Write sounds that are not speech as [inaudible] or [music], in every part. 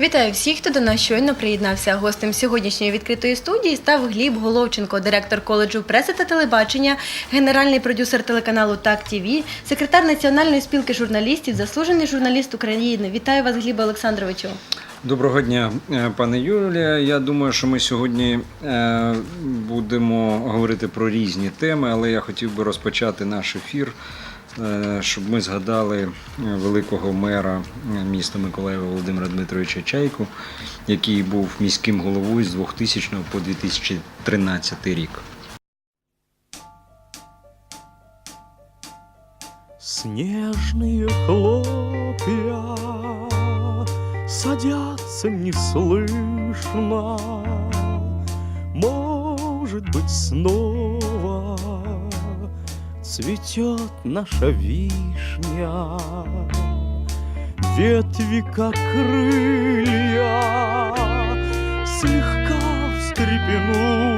Вітаю всіх, хто до нас щойно приєднався. Гостем сьогоднішньої відкритої студії став Гліб Головченко, директор коледжу преси та телебачення, генеральний продюсер телеканалу Так ТІВІ, секретар Національної спілки журналістів, заслужений журналіст України. Вітаю вас, Глібе Олександровичу. Доброго дня, е, пане Юлія. Я думаю, що ми сьогодні е, будемо говорити про різні теми, але я хотів би розпочати наш ефір, щоб ми згадали е, великого мера е, міста Миколаєва Володимира Дмитровича Чайку, який був міським головою з 2000 по 2013 рік. Снежные хлопья садятся неслышно. Может быть, снова цветет наша вишня. Ветви, как крылья, слегка встрепенулись.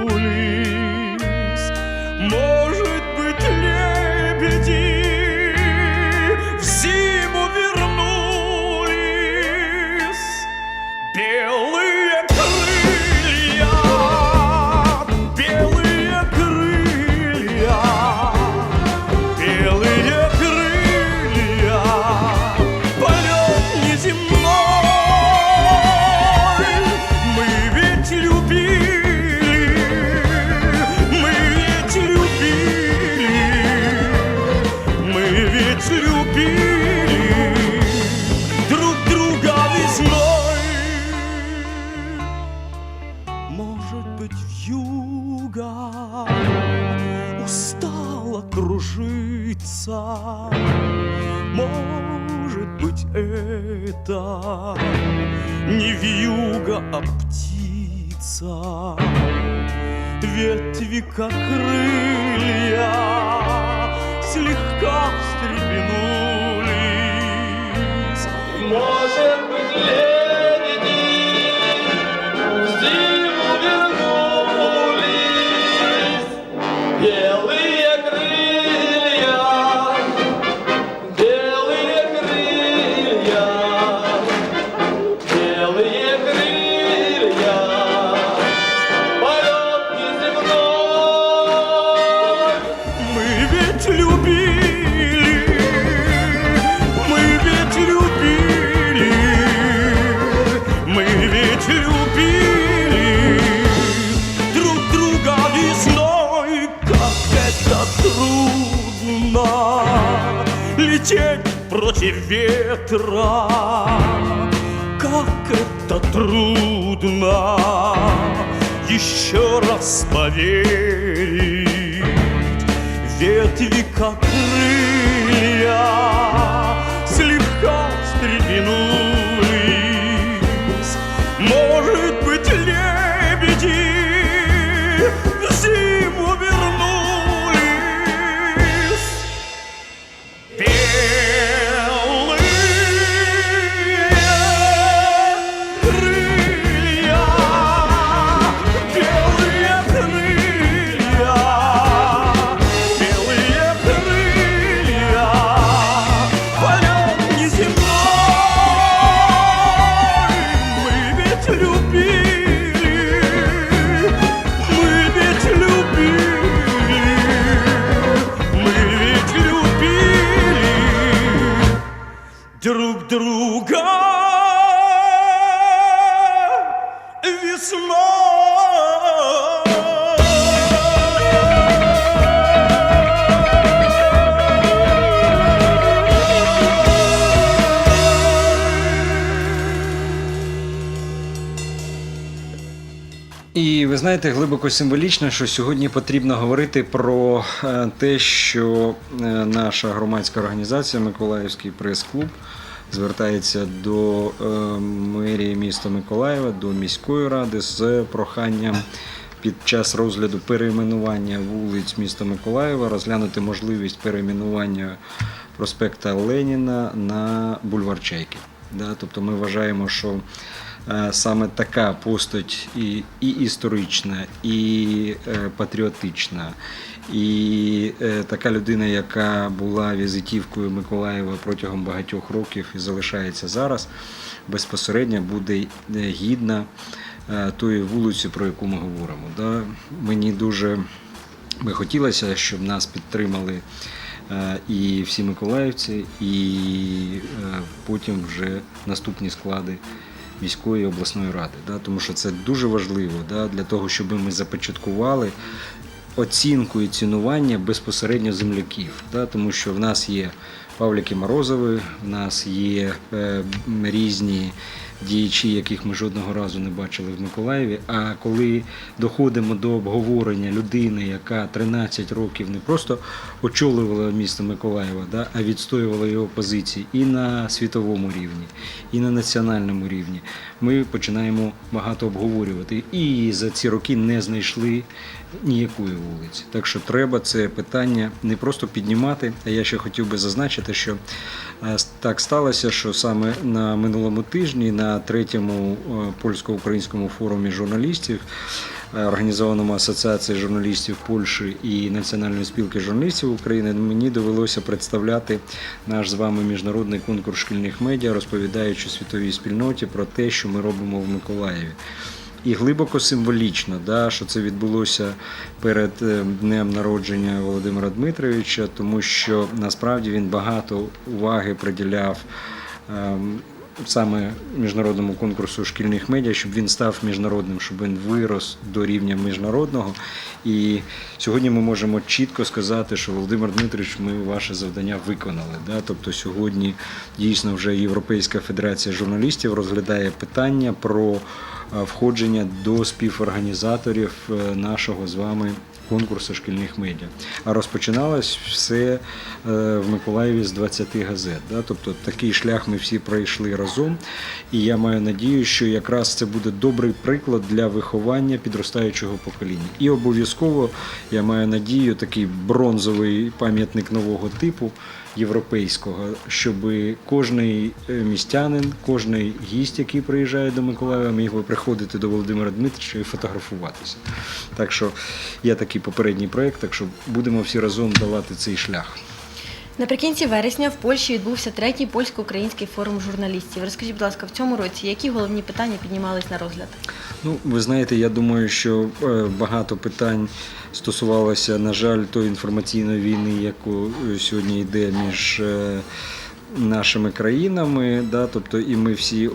Ветви, как крылья, ветра, как это трудно еще раз поверить. Ветви, как крылья, друг друга І ви знаєте, глибоко символічно, що сьогодні потрібно говорити про е, те, що е, наша громадська організація Миколаївський прес-клуб звертається до е, мерії міста Миколаєва, до міської ради з проханням під час розгляду перейменування вулиць міста Миколаєва розглянути можливість перейменування проспекта Леніна на бульвар Чайки. Да, тобто ми вважаємо, що е, саме така постать і, і історична, і е, патріотична, і е, така людина, яка була візитівкою Миколаєва протягом багатьох років і залишається зараз, безпосередньо буде гідна тої вулиці, про яку ми говоримо. Да? Мені дуже би хотілося, щоб нас підтримали і всі миколаївці, і е, потім вже наступні склади міської обласної ради. Тому що це дуже важливо для того, щоб ми започаткували оцінку і цінування безпосередньо земляків. Тому що в нас є Павліки Морозови, в нас є е, різні діячі, яких ми жодного разу не бачили в Миколаєві. А коли доходимо до обговорення людини, яка 13 років не просто очолювала місто Миколаєва, да, а відстоювала його позиції і на світовому рівні, і на національному рівні, ми починаємо багато обговорювати. І за ці роки не знайшли ніякої вулиці. Так що треба це питання не просто піднімати. А я ще хотів би зазначити, що е, так сталося, що саме на минулому тижні, на третьому е, польсько-українському форумі журналістів, е, організованому Асоціацією журналістів Польщі і Національної спілки журналістів України, мені довелося представляти наш з вами міжнародний конкурс шкільних медіа, розповідаючи світовій спільноті про те, що ми робимо в Миколаєві. І глибоко символічно, да, що це відбулося перед е, днем народження Володимира Дмитровича, тому що насправді він багато уваги приділяв ем, саме міжнародному конкурсу шкільних медіа, щоб він став міжнародним, щоб він вирос до рівня міжнародного. І сьогодні ми можемо чітко сказати, що Володимир Дмитрович, ми ваше завдання виконали. Да? Тобто сьогодні дійсно вже Європейська федерація журналістів розглядає питання про е, входження до співорганізаторів е, нашого з вами конкурсу шкільних медіа. А розпочиналось все е, в Миколаєві з 20 газет. Да? Тобто такий шлях ми всі пройшли разом. І я маю надію, що якраз це буде добрий приклад для виховання підростаючого покоління. І обов'язково я маю надію, такий бронзовий пам'ятник нового типу європейського, щоб кожний е, містянин, кожний гість, який приїжджає до Миколаєва, міг би приходити до Володимира Дмитровича і фотографуватися. Так що є такий попередній проєкт, так що будемо всі разом давати цей шлях. Наприкінці вересня в Польщі відбувся третій польсько-український форум журналістів. Розкажіть, будь ласка, в цьому році які головні питання піднімались на розгляд? Ну, ви знаєте, я думаю, що е, багато питань стосувалося, на жаль, тої інформаційної війни, яку е, сьогодні йде між е, нашими країнами. Да? Тобто, і ми всі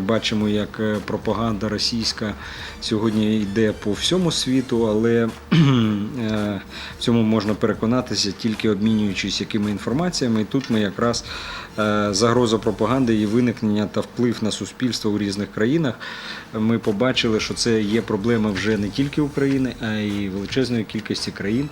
бачимо, як пропаганда російська сьогодні йде по всьому світу, але в цьому можна переконатися тільки обмінюючись якими інформаціями. І тут ми якраз загроза пропаганди, її виникнення та вплив на суспільство у різних країнах. Ми побачили, що це є проблема вже не тільки України, а й величезної кількості країн,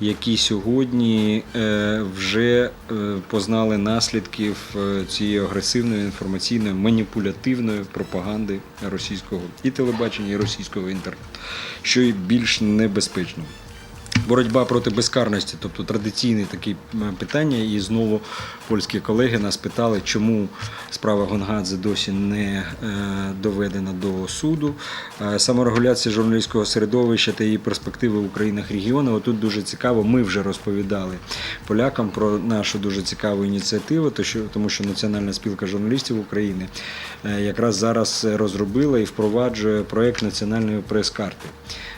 які сьогодні е, вже е, познали наслідків е, цієї агресивної інформаційної маніпулятивної пропаганди російського і телебачення, і російського інтернету, що і більш небезпечно. Боротьба проти безкарності, тобто традиційне таке питання, і знову польські колеги нас питали, чому справа Гонгадзе досі не е, доведена до суду. Е, Саморегуляція журналістського середовища та її перспективи в Українах регіону. Отут дуже цікаво. Ми вже розповідали полякам про нашу дуже цікаву ініціативу, тому що Національна спілка журналістів України е, якраз зараз розробила і впроваджує проект національної прес-карти.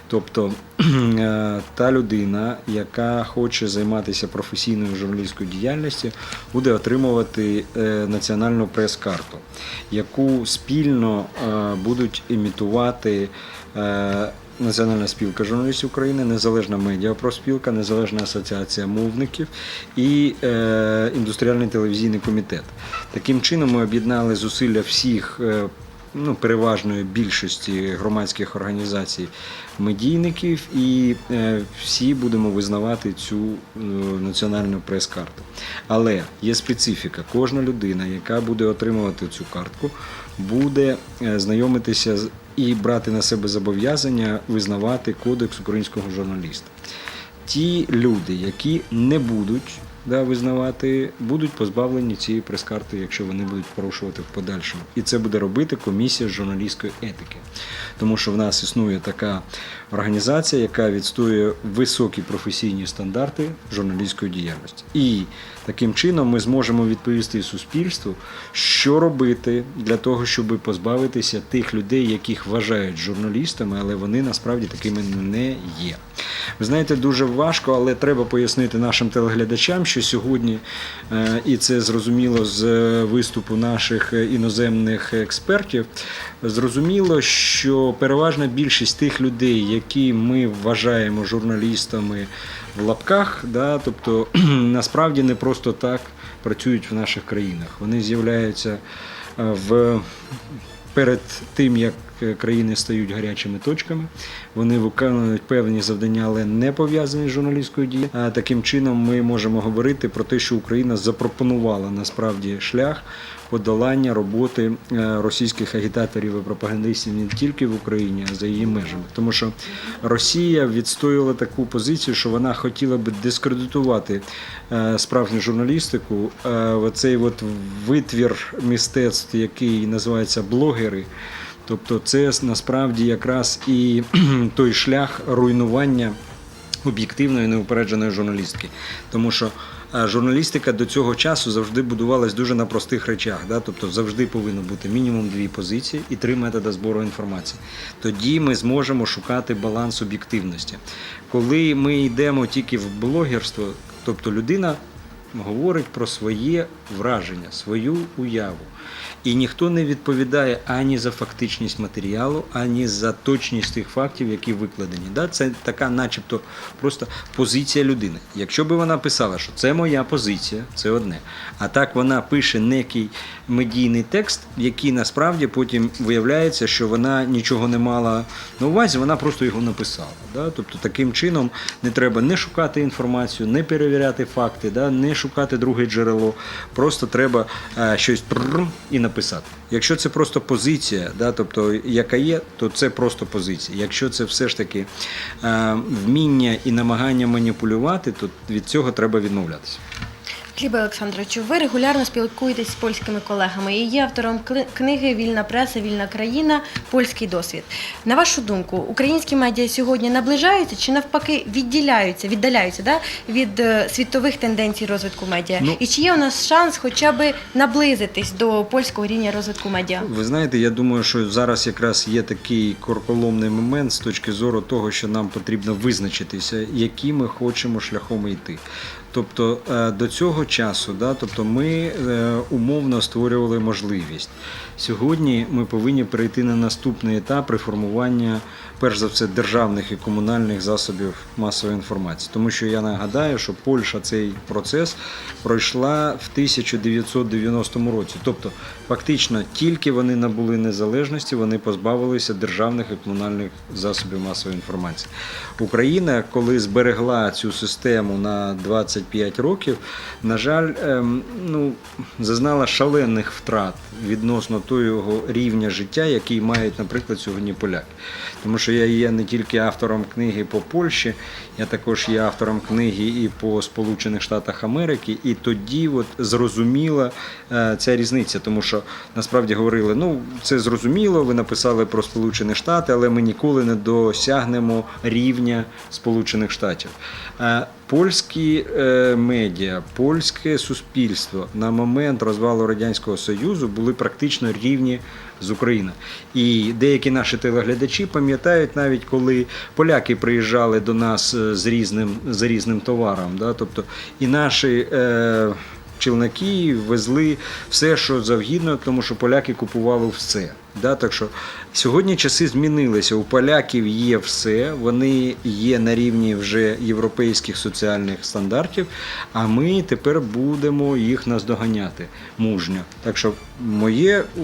Тобто [clears throat] е, та людина, яка хоче займатися професійною журналістською діяльністю, буде отримувати е, національну прес-карту, яку спільно е, будуть імітувати. Національна спілка журналістів України, Незалежна медіапроспілка, Незалежна асоціація мовників і індустріальний телевізійний комітет. Таким чином ми об'єднали зусилля всіх ну, переважної більшості громадських організацій медійників, і е, всі будемо визнавати цю е, національну прес-карту. Але є специфіка. Кожна людина, яка буде отримувати цю картку, буде е, знайомитися з і брати на себе зобов'язання визнавати кодекс українського журналіста. Ті люди, які не будуть да, визнавати, будуть позбавлені цієї прес-карти, якщо вони будуть порушувати в подальшому. І це буде робити комісія журналістської етики. Тому що в нас існує така організація, яка відстоює високі професійні стандарти журналістської діяльності. І таким чином ми зможемо відповісти суспільству, що робити для того, щоб позбавитися тих людей, яких вважають журналістами, але вони насправді такими не є. Ви знаєте, дуже важко, але треба пояснити нашим телеглядачам, що сьогодні, е, і це зрозуміло з е, виступу наших е, іноземних експертів, зрозуміло, що переважна більшість тих людей, які ми вважаємо журналістами в лапках, да, тобто [clears throat] насправді не просто так працюють в наших країнах. Вони з'являються в перед тим, як країни стають гарячими точками, вони виконують певні завдання, але не пов'язані з журналістською дією. А Таким чином ми можемо говорити про те, що Україна запропонувала насправді шлях подолання роботи е, російських агітаторів і пропагандистів не тільки в Україні, а за її межами. Тому що Росія відстоювала таку позицію, що вона хотіла би дискредитувати е, справжню журналістику. Е, Оцей от витвір мистецтв, який називається блогери. Тобто, це насправді якраз і [clears throat] той шлях руйнування об'єктивної неупередженої журналістики. Тому що е, журналістика до цього часу завжди будувалась дуже на простих речах. Да? Тобто завжди повинно бути мінімум дві позиції і три методи збору інформації. Тоді ми зможемо шукати баланс об'єктивності. Коли ми йдемо тільки в блогерство, тобто людина говорить про своє враження, свою уяву. І ніхто не відповідає ані за фактичність матеріалу, ані за точність тих фактів, які викладені. Да? Це така, начебто, просто позиція людини. Якщо би вона писала, що це моя позиція, це одне. А так вона пише некий медійний текст, який насправді потім виявляється, що вона нічого не мала на увазі, вона просто його написала. Да? Тобто таким чином не треба не шукати інформацію, не перевіряти факти, да? не шукати друге джерело. Просто треба е, щось і написати. Якщо це просто позиція, да, тобто яка є, то це просто позиція. Якщо це все ж таки е, вміння і намагання маніпулювати, то від цього треба відмовлятися. Глібе Олександровичу, ви регулярно спілкуєтесь з польськими колегами і є автором книги Вільна преса, вільна країна, польський досвід. На вашу думку, українські медіа сьогодні наближаються чи навпаки відділяються, віддаляються да, від е, світових тенденцій розвитку медіа? Ну- і чи є у нас шанс хоча б наблизитись до польського рівня розвитку медіа? Ви знаєте, я думаю, що зараз якраз є такий корколомний момент з точки зору того, що нам потрібно визначитися, яким ми хочемо шляхом йти. Тобто е, до цього часу, да, тобто ми е, умовно створювали можливість. Сьогодні ми повинні перейти на наступний етап реформування, перш за все, державних і комунальних засобів масової інформації. Тому що я нагадаю, що Польща цей процес пройшла в 1990 році. Тобто, фактично, тільки вони набули незалежності, вони позбавилися державних і комунальних засобів масової інформації. Україна, коли зберегла цю систему на 25 років, на жаль, ем, ну, зазнала шалених втрат відносно того рівня життя, який мають, наприклад, сьогодні поляки. Тому що я є не тільки автором книги по Польщі, я також є автором книги і по Сполучених Штатах Америки. І тоді от зрозуміла е, ця різниця, тому що насправді говорили, ну це зрозуміло, ви написали про Сполучені Штати, але ми ніколи не досягнемо рівня Сполучених Штатів. Польські е, медіа, польське суспільство на момент розвалу Радянського Союзу були практично рівні з Україною. І деякі наші телеглядачі пам'ятають навіть, коли поляки приїжджали до нас е, з різним, з різним товаром. Да? Тобто і наші. Е, Челноки везли все, що завгідно, тому що поляки купували все. Да? Так що сьогодні часи змінилися. У поляків є все, вони є на рівні вже європейських соціальних стандартів, а ми тепер будемо їх наздоганяти мужньо. Так що моє е,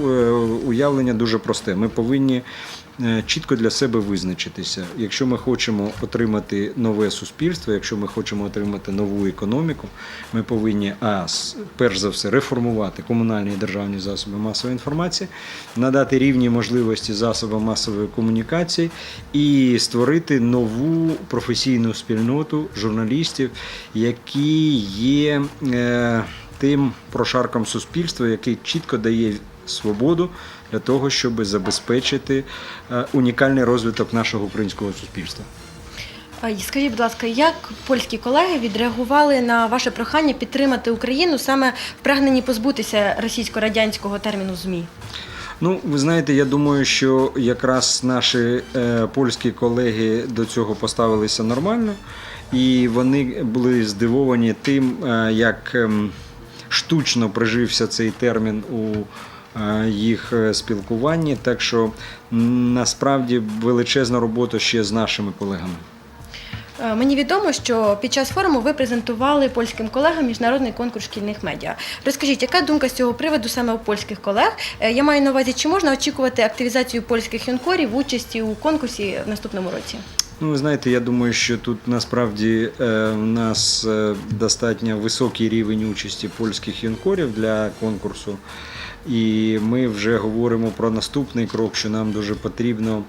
уявлення дуже просте. Ми повинні чітко для себе визначитися. Якщо ми хочемо отримати нове суспільство, якщо ми хочемо отримати нову економіку, ми повинні а, перш за все реформувати комунальні і державні засоби масової інформації, надати рівні можливості засобам масової комунікації і створити нову професійну спільноту журналістів, які є е, тим прошарком суспільства, який чітко дає свободу для того, щоб забезпечити е, унікальний розвиток нашого українського суспільства. Скажіть, будь ласка, як польські колеги відреагували на ваше прохання підтримати Україну саме в прагненні позбутися російсько-радянського терміну ЗМІ? Ну, ви знаєте, я думаю, що якраз наші е, польські колеги до цього поставилися нормально, і вони були здивовані тим, е, як ем, штучно прижився цей термін у е, їх е, спілкуванні. Так що насправді величезна робота ще з нашими колегами. Е, Мені відомо, що під час форуму ви презентували польським колегам міжнародний конкурс шкільних медіа. Розкажіть, яка думка з цього приводу саме у польських колег? Е, Я маю на увазі, чи можна очікувати активізацію польських юнкорів в участі у конкурсі в наступному році? Ну, ви знаєте, я думаю, що тут насправді е, в нас е, достатньо високий рівень участі польських юнкорів для конкурсу. І ми вже говоримо про наступний крок, що нам дуже потрібно,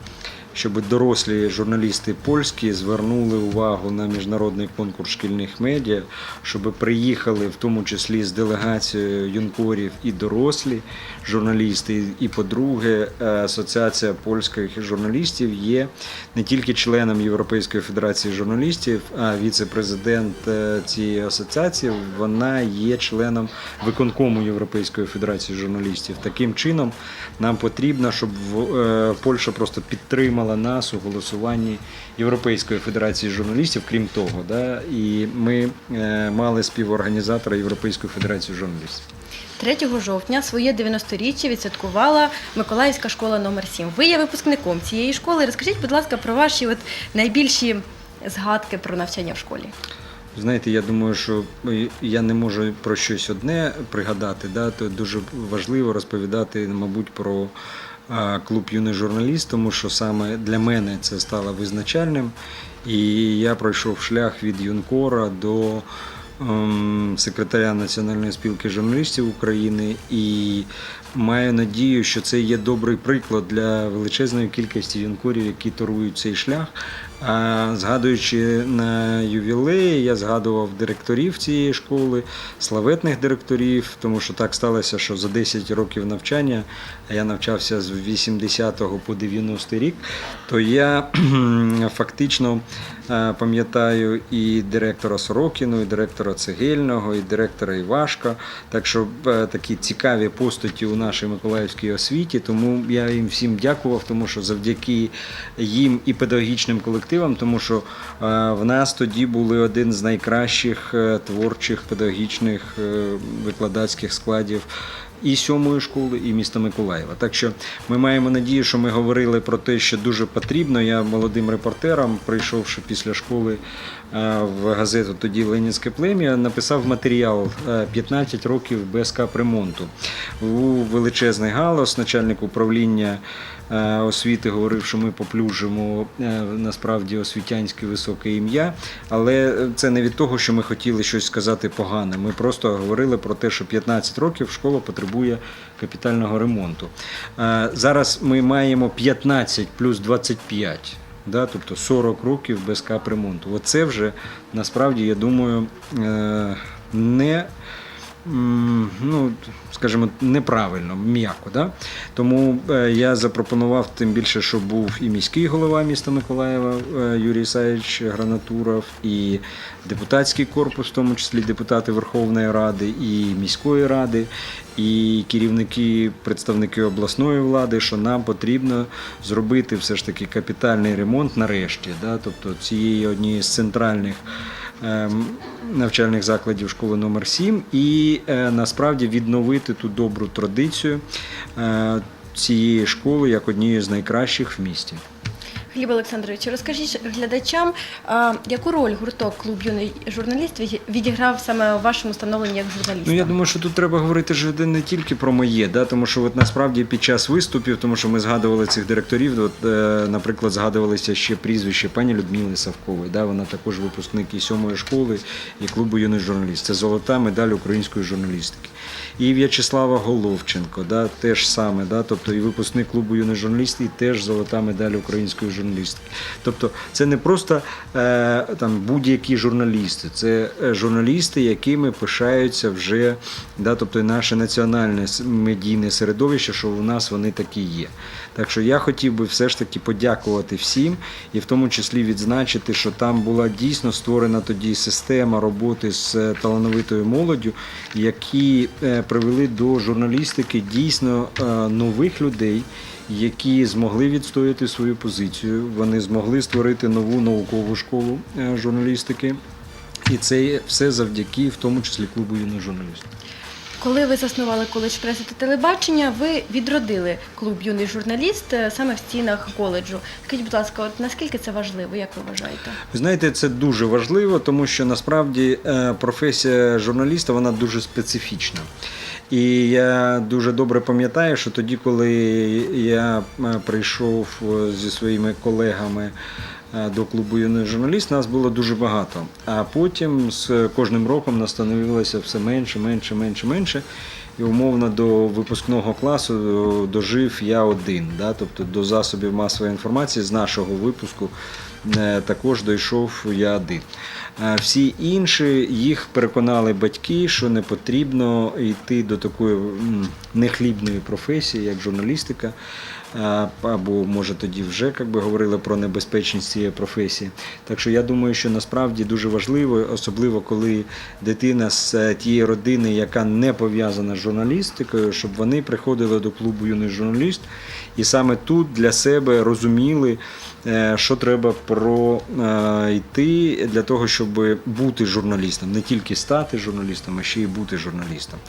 щоб дорослі журналісти польські звернули увагу на міжнародний конкурс шкільних медіа, щоб приїхали в тому числі з делегацією юнкорів і дорослі журналісти. І, по-друге, Асоціація польських журналістів є не тільки членом Європейської федерації журналістів, а віце-президент е, цієї асоціації вона є членом виконкому Європейської федерації журналістів. Таким чином, нам потрібно, щоб е, Польща просто підтримала нас у голосуванні Європейської федерації журналістів, крім того, да, і ми е, мали співорганізатора Європейської федерації журналістів. 3 жовтня своє 90-річчя відсвяткувала Миколаївська школа номер 7 Ви є випускником цієї школи. Розкажіть, будь ласка, про ваші от найбільші згадки про навчання в школі. Знаєте, я думаю, що я не можу про щось одне пригадати. Да? То дуже важливо розповідати, мабуть, про клуб юний журналіст, тому що саме для мене це стало визначальним. І я пройшов шлях від юнкора до ем, секретаря Національної спілки журналістів України і маю надію, що це є добрий приклад для величезної кількості юнкорів, які торують цей шлях. Згадуючи на ювілеї, я згадував директорів цієї школи, славетних директорів, тому що так сталося, що за 10 років навчання, а я навчався з 80 по 90 рік, то я фактично е, пам'ятаю і директора Сорокіну, і директора Цегельного, і директора Івашка. Так що е, такі цікаві постаті у нашій Миколаївській освіті. Тому я їм всім дякував, тому що завдяки їм і педагогічним колективам, тому що е, в нас тоді були один з найкращих е, творчих педагогічних е, викладацьких складів. І сьомої школи, і міста Миколаєва. Так що ми маємо надію, що ми говорили про те, що дуже потрібно. Я молодим репортером, прийшовши після школи в газету тоді Ленінське плем'я, написав матеріал е, 15 років без капремонту. Був величезний галас, начальник управління освіти говорив, що ми поплюжимо е, насправді освітянське високе ім'я, але це не від того, що ми хотіли щось сказати погане. Ми просто говорили про те, що 15 років школа потребує капітального ремонту. Е, Зараз ми маємо 15 плюс 25. Да, тобто 40 років без капремонту. Оце вже насправді, я думаю, е, не ну, скажімо, неправильно, м'яко. Да? Тому е, я запропонував тим більше, що був і міський голова міста Миколаєва е, Юрій Ісаївич Гранатуров, і депутатський корпус, в тому числі депутати Верховної Ради, і міської ради, і керівники, представники обласної влади, що нам потрібно зробити все ж таки капітальний ремонт нарешті. Да? Тобто цієї однієї з центральних навчальних закладів школи номер 7 і е, насправді відновити ту добру традицію е, цієї школи як однієї з найкращих в місті. Гліб Олександрович, розкажіть глядачам, яку роль гурток клуб юний журналіст відіграв саме у вашому становленні як журналіста? Ну я думаю, що тут треба говорити ж не тільки про моє, да, тому що от насправді під час виступів, тому що ми згадували цих директорів, от, е, наприклад, згадувалися ще прізвище пані Людмили Савкової. Да, вона також випускник і сьомої школи, і клубу юний журналіст. Це золота медаль української журналістики. І В'ячеслава Головченко, да, теж саме, да, тобто і випускник клубу юний журналіст, і теж золота медаль української журналістики. Тобто це не просто е, там будь-які журналісти, це е, журналісти, якими пишаються вже, да, тобто наше національне медійне середовище, що у нас вони такі є. Так що я хотів би все ж таки подякувати всім, і в тому числі відзначити, що там була дійсно створена тоді система роботи з е, талановитою молоддю, які привели до журналістики дійсно нових людей. Які змогли відстояти свою позицію, вони змогли створити нову наукову школу е, журналістики, і це все завдяки, в тому числі клубу юних журналістів. Коли ви заснували коледж преси та телебачення, ви відродили клуб юний журналіст е, саме в стінах коледжу. Скажіть, будь ласка, от наскільки це важливо, як ви вважаєте? Ви знаєте, це дуже важливо, тому що насправді е, професія журналіста вона дуже специфічна. І я дуже добре пам'ятаю, що тоді, коли я е, прийшов е, зі своїми колегами е, до клубу юний журналіст, нас було дуже багато. А потім з кожним роком нас становилося все менше, менше, менше, менше. І умовно до випускного класу дожив я один. Да? Тобто до засобів масової інформації з нашого випуску також дійшов я один. А всі інші їх переконали батьки, що не потрібно йти до такої нехлібної професії, як журналістика. А, Або може тоді вже як би, говорили про небезпечність цієї професії. Так що я думаю, що насправді дуже важливо, особливо коли дитина з е, тієї родини, яка не пов'язана з журналістикою, щоб вони приходили до клубу юний журналіст і саме тут для себе розуміли, е, що треба пройти для того, щоб бути журналістом, не тільки стати журналістом, а ще й бути журналістом.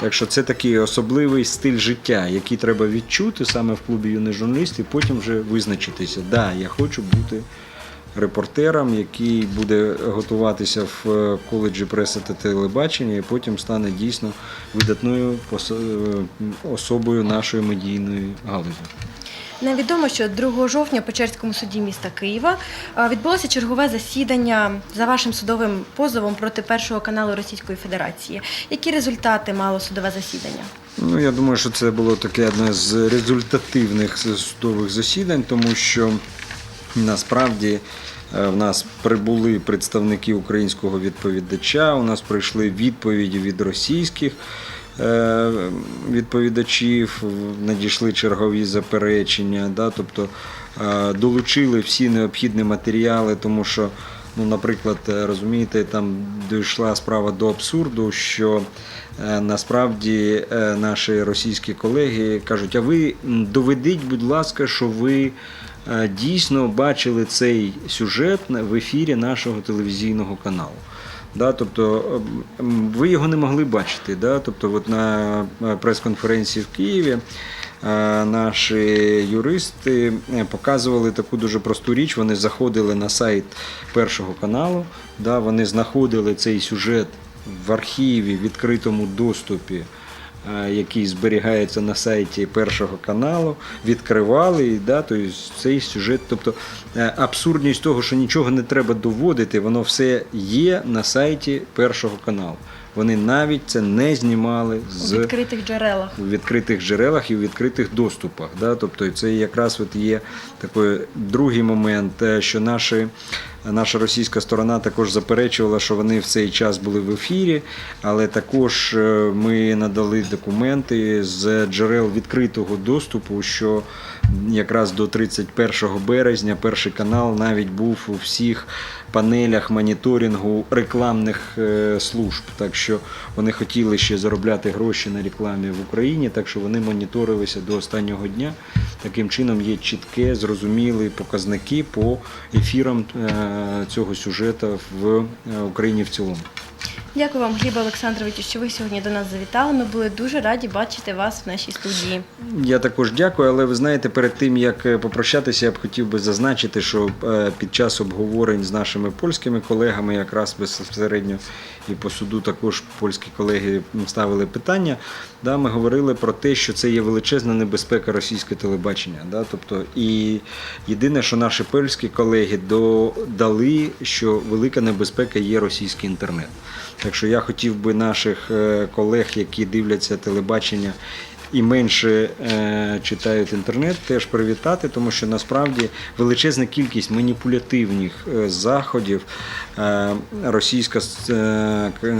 Так що це такий особливий стиль життя, який треба відчути саме в клубі юний журналіст, і потім вже визначитися. Да, я хочу бути репортером, який буде готуватися в е, коледжі преси та телебачення, і потім стане дійсно видатною е, особою нашої медійної галузі. Нам відомо, що 2 жовтня в Печерському суді міста Києва відбулося чергове засідання за вашим судовим позовом проти першого каналу Російської Федерації. Які результати мало судове засідання? Ну, я думаю, що це було таке одне з результативних судових засідань, тому що насправді е, в нас прибули представники українського відповідача, у нас прийшли відповіді від російських відповідачів, надійшли чергові заперечення, да, тобто е, долучили всі необхідні матеріали, тому що. Ну, наприклад, е, розумієте, там дійшла справа до абсурду, що е, насправді е, наші російські колеги кажуть: а ви доведіть, будь ласка, що ви е, дійсно бачили цей сюжет в ефірі нашого телевізійного каналу. Да, тобто ем, ви його не могли бачити. Да? Тобто, от на е, прес-конференції в Києві е, наші юристи е, показували таку дуже просту річ. Вони заходили на сайт першого каналу, да? вони знаходили цей сюжет в архіві, в відкритому доступі. Е, Який зберігається на сайті першого каналу, відкривали і да, тобто цей сюжет. Тобто е, абсурдність того, що нічого не треба доводити, воно все є на сайті першого каналу. Вони навіть це не знімали У з відкритих джерелах. у відкритих джерелах і у відкритих доступах. Да? Тобто це якраз от є такий другий момент, е, що наші, наша російська сторона також заперечувала, що вони в цей час були в ефірі, але також е, ми надали документи з джерел відкритого доступу, що якраз до 31 березня перший канал навіть був у всіх панелях моніторингу рекламних е, служб. Так що вони хотіли ще заробляти гроші на рекламі в Україні, так що вони моніторилися до останнього дня. Таким чином є чітке, зрозумілі показники по ефірам е, цього сюжету в е, Україні в цілому. Дякую вам, Глібе Олександровичу, що ви сьогодні до нас завітали. Ми були дуже раді бачити вас в нашій студії. Я також дякую, але ви знаєте, перед тим як е, попрощатися, я б хотів би зазначити, що е, під час обговорень з нашими польськими колегами, якраз безпосередньо і по суду також польські колеги ставили питання. Да, ми говорили про те, що це є величезна небезпека російське телебачення. Да, тобто, і єдине, що наші польські колеги додали, що велика небезпека є російський інтернет. Так я хотів би наших е, колег, які дивляться телебачення і менше е, читають інтернет, теж привітати, тому що насправді величезна кількість маніпулятивних е, заходів російська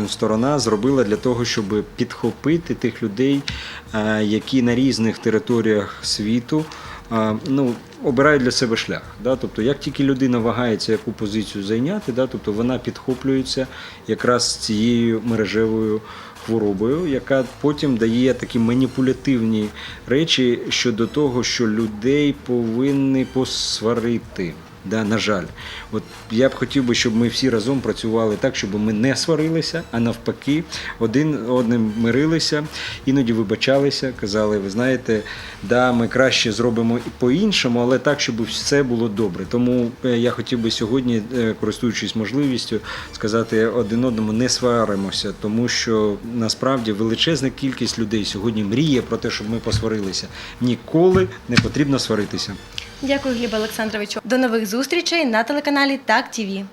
сторона зробила для того, щоб підхопити тих людей, які на різних територіях світу. Ну, обирають для себе шлях. Да? Тобто, як тільки людина вагається, яку позицію зайняти, да? тобто вона підхоплюється якраз цією мережевою хворобою, яка потім дає такі маніпулятивні речі щодо того, що людей повинні посварити. Да, на жаль, от я б хотів би, щоб ми всі разом працювали так, щоб ми не сварилися, а навпаки, один одним мирилися, іноді вибачалися, казали, ви знаєте, да, ми краще зробимо по-іншому, але так, щоб все було добре. Тому е, я хотів би сьогодні, е, користуючись можливістю, сказати один одному не сваримося, тому що насправді величезна кількість людей сьогодні мріє про те, щоб ми посварилися. Ніколи не потрібно сваритися. Дякую, Гліб Олександровичу. До нових зустрічей на телеканалі Так ТІВІ.